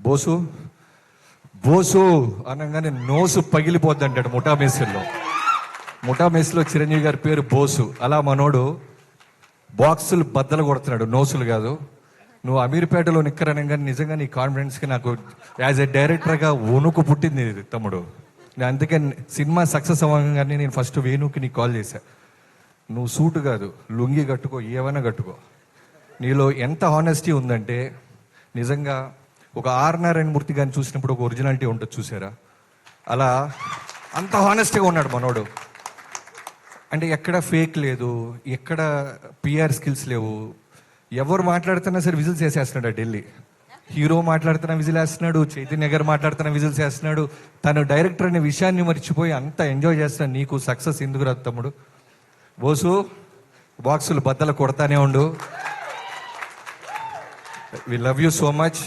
బోసు బోసు అనగానే నోసు పగిలిపోద్ది అంటాడు ముఠా ముఠామేసులో ముఠా చిరంజీవి గారి పేరు బోసు. అలా మనోడు బాక్సులు బద్దలు కొడుతున్నాడు నోసులు కాదు. నువ్వు అమీర్పేటలో నిక్కరనగానే నిజంగా నీ కాన్ఫిడెన్స్కి నాకు యాజ్ ఎ డైరెక్టర్గా వణుకు పుట్టింది తమ్ముడు. నేను అందుకే సినిమా సక్సెస్ అవ్వగానే నేను ఫస్ట్ వేణుకి నీకు కాల్ చేశా. నువ్వు సూటు కాదు లుంగి కట్టుకో ఏమైనా కట్టుకో. నీలో ఎంత హానెస్టీ ఉందంటే నిజంగా ఒక ఆర్ నారాయణ మూర్తి గారిని చూసినప్పుడు ఒక ఒరిజినాలిటీ ఉంటుంది చూసారా? అలా అంత హానెస్ట్గా ఉన్నాడు మనోడు. అంటే ఎక్కడ ఫేక్ లేదు ఎక్కడ పిఆర్ స్కిల్స్ లేవు. ఎవరు మాట్లాడుతున్నా సరే విజిల్స్ వేసేస్తున్నాడు ఆ ఢిల్లీ. హీరో మాట్లాడుతున్న విజిల్ వేస్తున్నాడు చైతన్య గారు మాట్లాడుతున్న విజిల్స్ వేస్తున్నాడు. తను డైరెక్టర్ అనే విషయాన్ని మర్చిపోయి అంత ఎంజాయ్ చేస్తున్నాడు నీకు సక్సెస్ ఎందుకు రాదు తమ్ముడు? బోసు బాక్సులు బద్దలు కొడతానే ఉండు. We love you so much